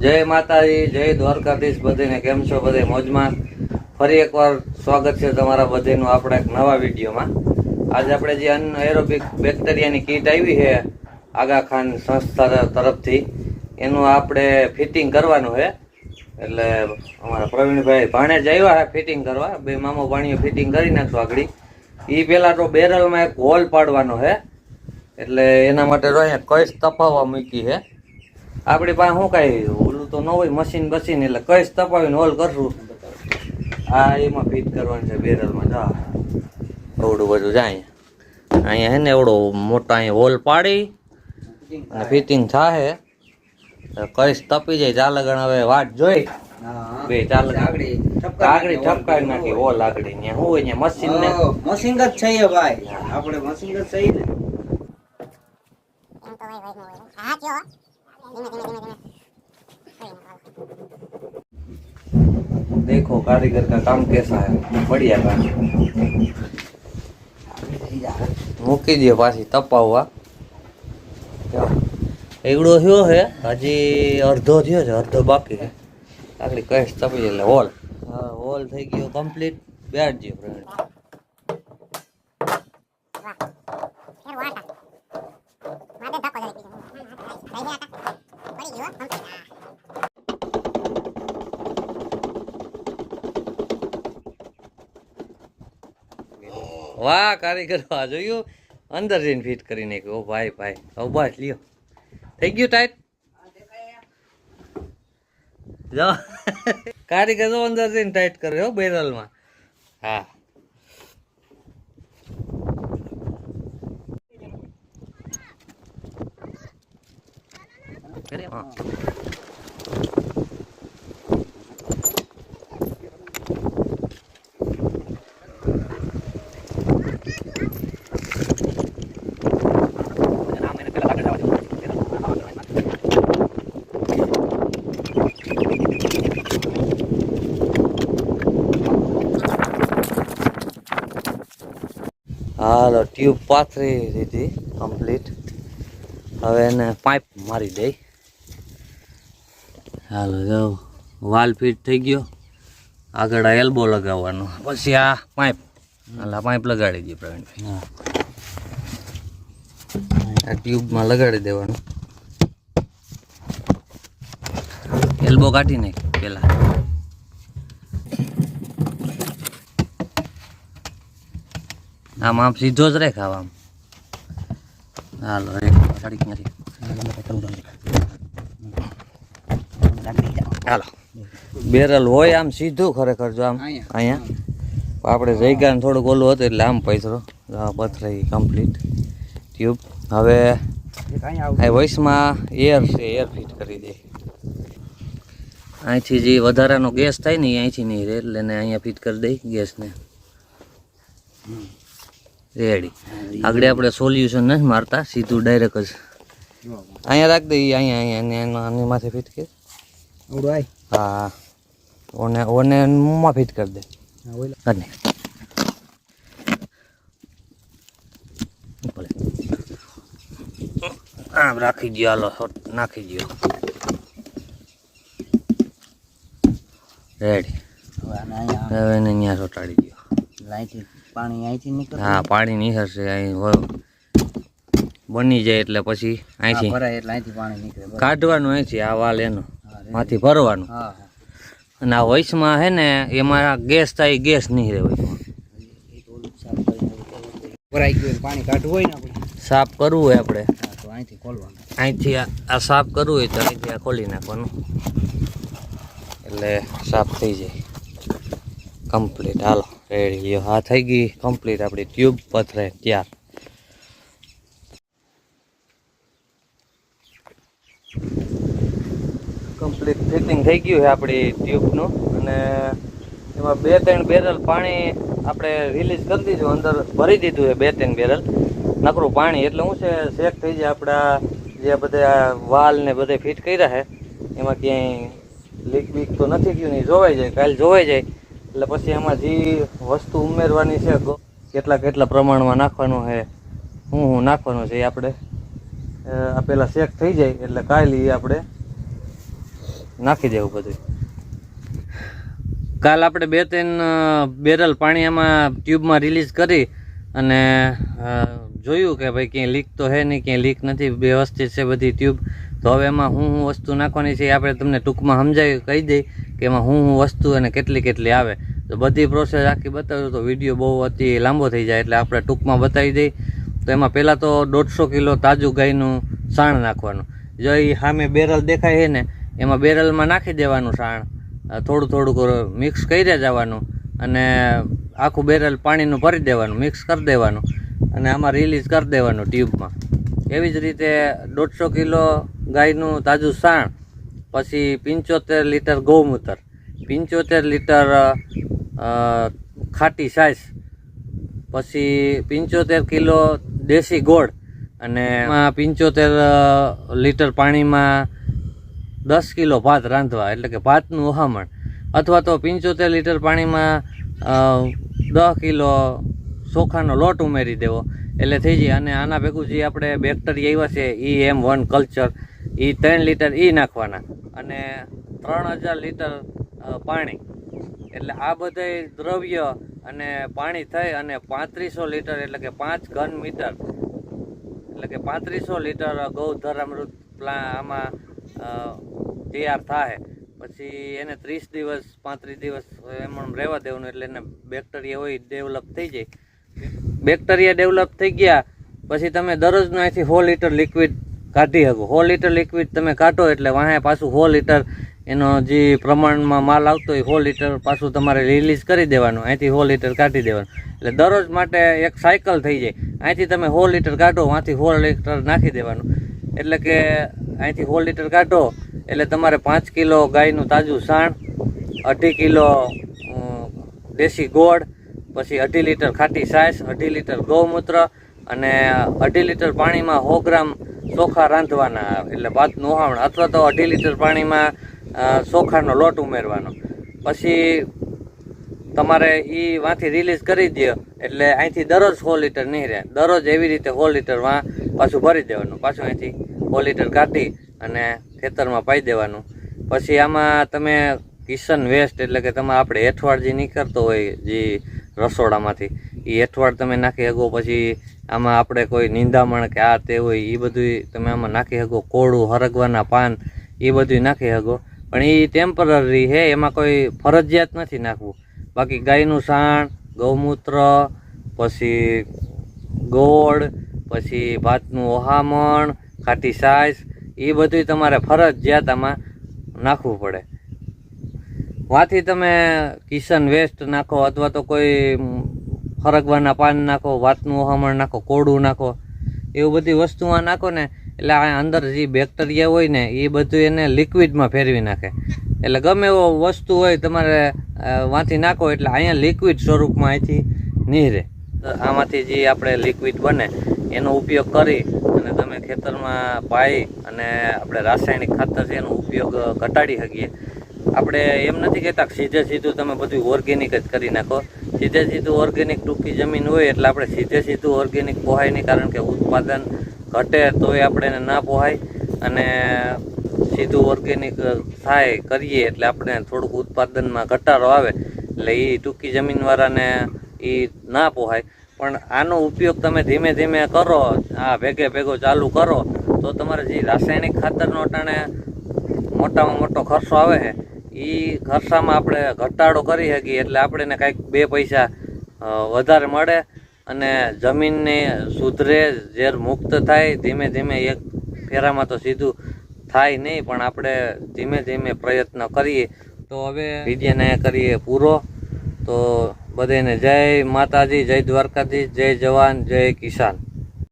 જય માતાજી, જય દ્વારકાધીશ બધીને. કેમ છો બધે મોજમાં? ફરી એકવાર સ્વાગત છે તમારા બધીનું આપણા એક નવા વિડીયોમાં. આજે આપણે જે અન એરોબિક બેક્ટેરિયાની કીટ આવી છે, આગા ખાન સંસ્થા તરફથી, એનું આપણે ફિટિંગ કરવાનું છે. એટલે અમારા પ્રવીણભાઈ ભાણેજ આવ્યા છે ફિટિંગ કરવા. બે મામો ભાણીઓ ફિટિંગ કરી નાખશું આગળ. એ પહેલાં તો બેરલમાં એક હોલ પાડવાનો છે. એટલે એના માટે તો અહીંયા કઈશ તપાવવા મૂકી છે. આપણી પાસે શું કાંઈ તો ન હોય મશીન બસીન એટલે કઈ તપાવીને હોલ કરશું. આ એમાં ફિટ કરવાનું છે બેરલમાં જા. અવડું બધું જાય. અહીંયા હે ને એવડો મોટા અહીંયા હોલ પાડી અને ફિટિંગ થાય કઈ તપી જાય. ચાલગણ હવે વાત જોઈ. બે ચાલ આગળ. ઠપકાવી નાખી હોલ આગળ. હોય મશીન ને મશીન જ છે ભાઈ. આપણે મશીન જ છે ને એમ તો હોય હોય હોય હા કયો ધીમે ધીમે ધીમે ધીમે કોઈ ના देखो कारीगर का काम कैसा है बढ़िया काम મૂકી દે પાછી તપાવવા એવડો થયો છે હજી અડધો થયો છે અડધો બાકી છે આગળ કઈશ તપી એટલે હોલ હા હોલ થઈ ગયો કમ્પ્લીટ બેઠજો ફ્રેન્ડ વાહ, કારીગર, આ જોયું? અંદર જઈને ફિટ કરી નાખ્યું. ઓ ભાઈ ભાઈ હવે લ્યો. થઈ ગયું ટાઈટ જો. કારીગર જો અંદર જઈને ટાઈટ કર્યો બેરલમાં. હા. હા. હાલો ટ્યુબ પાથરી દીધી કમ્પ્લીટ હવે એને પાઇપ મારી દઈ. હાલો જો વાલ ફિટ થઈ ગયો. આગળ આ એલ્બો લગાવવાનો. પછી આ પાઇપ હાલ આ પાઇપ લગાડી દઈએ પ્રવીણભાઈ આ ટ્યુબમાં લગાડી દેવાનું. એલ્બો કાઢી નાખ પેલા. આમ આમ સીધો જ રેખ આમ હાલો ક્યાંથી? હાલો. બેરલ હોય આમ સીધું ખરેખર જો આમ અહીંયા. આપણે જઈગા થોડુંક ઓલું હતું એટલે આમ પૈસરો. પથરાઈ કમ્પ્લીટ ટ્યુબ હવે આ વોઇસમાં એર છે એર ફિટ કરી દે. અહીંથી જે વધારાનો ગેસ થાય ને અહીંથી નહીં રહે એટલે અહીંયા ફિટ કરી દઈ ગેસને. રેડી આગળ આપણે સોલ્યુશન નથી મારતા સીધું ડાયરેક્ટ જ. અહીંયા રાખ દઈએ અહીંયા અહીંયા અને આની માથે ફિટ કે આય. હા. ઓને ઓને મોંમાં ફિટ કરી દે. હા અને આમ રાખી દો હાલો નાખી દો રેડી હવે એને અહીંયા ચોટાડી દો અહીંથી પાણી અહીંથી નીકળે? હા પાણી નીકળશે અહીં બની જાય એટલે પછી અહીંથી. ભરાય એટલે અહીંથી પાણી નીકળે કાઢવાનું અહીંથી આ વાલ એનો. માંથી ભરવાનું. હા અને આ વોઇસમાં હે ને એમાં ગેસ થાય ગેસ નહીં રહે ભરાઈ ગયું પાણી કાઢવું હોય ને આપણે? સાફ કરવું હોય આપણે. તો અહીંથી ખોલવાનું. અહીંથી આ આ સાફ કરવું હોય તો અહીંથી આ ખોલી નાખવાનું. એટલે સાફ થઈ જાય. કમ્પ્લીટ હાલો. રેડી હા, થઈ ગઈ કમ્પ્લીટ આપણી ટ્યુબ પથરે ત્યાર કમ્પ્લીટ ફિટિંગ થઈ ગયું છે આપણી ટ્યુબનું અને એમાં બે ત્રણ બેરલ પાણી આપણે રિલીઝ કરી દીધું, અંદર ભરી દીધું છે બે ત્રણ બેરલ નકરું પાણી એટલે શું છે શેક થઈ જાય આપણા જે બધા વાલ ને બધે ફિટ કર્યા છે. એમાં ક્યાંય લીક બીક તો નથી ગયું નહીં જોવાઈ જાય. કાલે જોવાઈ જાય. એટલે પછી એમાં જે વસ્તુ ઉમેરવાની છે કેટલા કેટલા પ્રમાણમાં નાખવાનું છે શું શું નાખવાનું છે એ આપણે આ પેલા શેક થઈ જાય એટલે કાલે આપણે નાખી દેવું બધું. કાલ આપણે બે ત્રણ બેરલ પાણી એમાં ટ્યુબમાં રિલીઝ કરી અને જોયું કે ભાઈ ક્યાંય લીક તો હે નહીં, ક્યાંય લીક નથી, વ્યવસ્થિત છે બધી ટ્યુબ તો હવે એમાં હું હું વસ્તુ નાખવાની છે એ આપણે તમને ટૂંકમાં સમજાવી કહી દઈ કે એમાં હું હું વસ્તુ અને કેટલી કેટલી આવે. તો બધી પ્રોસેસ આખી બતાવ્યું તો વીડિયો બહુ અતિ લાંબો થઈ જાય એટલે આપણે ટૂંકમાં બતાવી દઈ. તો એમાં પહેલાં તો દોઢસો કિલો તાજું ગાયનું સાણ નાખવાનું. જો એ સામે બેરલ દેખાય છે ને, એમાં બેરલમાં નાખી દેવાનું સાણ. થોડું થોડુંક મિક્સ કરી જવાનું અને આખું બેરલ પાણીનું ભરી દેવાનું મિક્સ કરી દેવાનું અને આમાં રિલીઝ કરી દેવાનું ટ્યુબમાં એવી જ રીતે દોઢસો કિલો ગાયનું તાજું સાણ, પછી પંચોતેર લીટર ગૌમૂત્ર, પંચોતેર લીટર ખાટી સાઈઝ પછી પંચોતેર કિલો દેશી ગોળ અને એમાં પંચોતેર લીટર પાણીમાં દસ કિલો ભાત રાંધવા, એટલે કે ભાતનું ઓહામણ, અથવા તો પંચોતેર લીટર પાણીમાં દસ કિલો ચોખાનો લોટ ઉમેરી દેવો, એટલે થઈ જાય. અને આના ભેગું જે આપણે બેક્ટેરિયા આવ્યા છે, ઈ એમ વન કલ્ચર એ ત્રણ લીટર એ નાખવાના. અને ત્રણ હજાર લીટર પાણી. એટલે આ બધા દ્રવ્ય અને પાણી થઈ અને પાંત્રીસો લીટર એટલે કે પાંચ ઘન મીટર, એટલે કે પાંત્રીસો લીટર ગૌધરામૃત પ્લા, આમાં તૈયાર થાય પછી એને ત્રીસ દિવસ, પાંત્રીસ દિવસ એમ રહેવા દેવાનું એટલે એને બેક્ટેરિયા હોય ડેવલપ થઈ જાય. બેક્ટેરિયા ડેવલપ થઈ ગયા, પછી તમે દરરોજનું અહીંથી સો લીટર લિક્વિડ કાઢી શકો. સો લીટર લિક્વિડ તમે કાઢો એટલે વાહે પાછું સો લીટર એનો જે પ્રમાણમાં માલ આવતો હોય સો લીટર પાછું તમારે રિલીઝ કરી દેવાનું. અહીંથી સો લીટર કાઢી દેવાનું. એટલે દરરોજ માટે એક સાયકલ થઈ જાય. અહીંથી તમે સો લીટર કાઢો, વાંથી સો લીટર નાખી દેવાનું. એટલે કે અહીંથી સો લીટર કાઢો, એટલે તમારે પાંચ કિલો ગાયનું તાજું સાણ, અઢી કિલો દેશી ગોળ, પછી અઢી લીટર ખાટી સાસ અઢી લીટર ગૌમૂત્ર અને અઢી લીટર પાણીમાં સો ગ્રામ ચોખા રાંધવાના એટલે ભાત નુહાવણ અથવા તો અઢી લીટર પાણીમાં ચોખાનો લોટ ઉમેરવાનો. પછી તમારે એ વાંથી રિલીઝ કરી દો એટલે અહીંથી દરરોજ સો લીટર નહીં રહે દરરોજ એવી રીતે સો લીટરમાં પાછું ભરી દેવાનું. પાછું અહીંથી સો લીટર કાઢી અને ખેતરમાં પાઈ દેવાનું. પછી આમાં તમે કિચન વેસ્ટ એટલે કે તમે આપણે હેઠવાડ જે નીકળતો હોય જે રસોડામાંથી એ હેઠવાડ તમે નાખી શકો. પછી આમાં આપણે કોઈ નિંદામણ કે આ તે હોય એ બધું તમે આમાં નાખી શકો. કોળું, હરગવાના પાન એ બધું નાખી શકો. પણ એ ટેમ્પરરી છે, એમાં કોઈ ફરજિયાત નથી નાખવું. બાકી ગાયનું સાણ, ગૌમૂત્ર, પછી ગોળ, પછી ભાતનું ઓહામણ, ખાટી સાસ એ બધું તમારે ફરજિયાત આમાં નાખવું પડે. વાથી તમે કિશન વેસ્ટ નાખો અથવા તો કોઈ ફરગવાના પાન નાખો, વાતનું ઓહામણ નાખો, કોડું નાખો. એવું બધી વસ્તુમાં નાખો ને, એટલે આ અંદર જે બેક્ટેરિયા હોય ને, એ બધું એને લિક્વિડમાં ફેરવી નાખે. એટલે ગમે એવો વસ્તુ હોય તમારે વાંચી નાખો એટલે અહીંયા લિક્વિડ સ્વરૂપમાં અહીંથી તો આમાંથી જે આપણે લિક્વિડ બને, એનો ઉપયોગ કરી અને તમે ખેતરમાં પાઈ અને આપણે રાસાયણિક ખાતર છે એનો ઉપયોગ ઘટાડી શકીએ. આપણે એમ નથી કહેતા સીધે સીધું તમે બધું ઓર્ગેનિક જ કરી નાખો. સીધે સીધું ઓર્ગેનિક ટૂંકી જમીન હોય એટલે આપણે સીધે સીધું ઓર્ગેનિક પોહાય નહીં, કારણ કે ઉત્પાદન ઘટે તોય આપણે ના પોહાય. અને સીધું ઓર્ગેનિક થાય, કરીએ એટલે આપણે થોડુંક ઉત્પાદનમાં ઘટાડો આવે, એટલે એ ટૂંકી જમીનવાળાને એ ના પોહાય. પણ આનો ઉપયોગ તમે ધીમે ધીમે કરો, આ ભેગે ભેગો ચાલુ કરો, તો તમારે જે રાસાયણિક ખાતરનો અટાણે મોટામાં મોટો ખર્ચો આવે છે. એ ખર્ચામાં આપણે ઘટાડો કરી શકીએ, એટલે આપણને કાંઈક બે પૈસા વધારે મળે અને જમીનને સુધરે, ઝેર મુક્ત થાય, ધીમે ધીમે એક ફેરામાં તો સીધું થાય નહીં, પણ આપણે ધીમે ધીમે પ્રયત્ન કરીએ. તો હવે વિડીયોને કરીએ પૂરો. તો બધાને જય માતાજી, જય દ્વારકાધીશ, જય જવાન, જય કિસાન.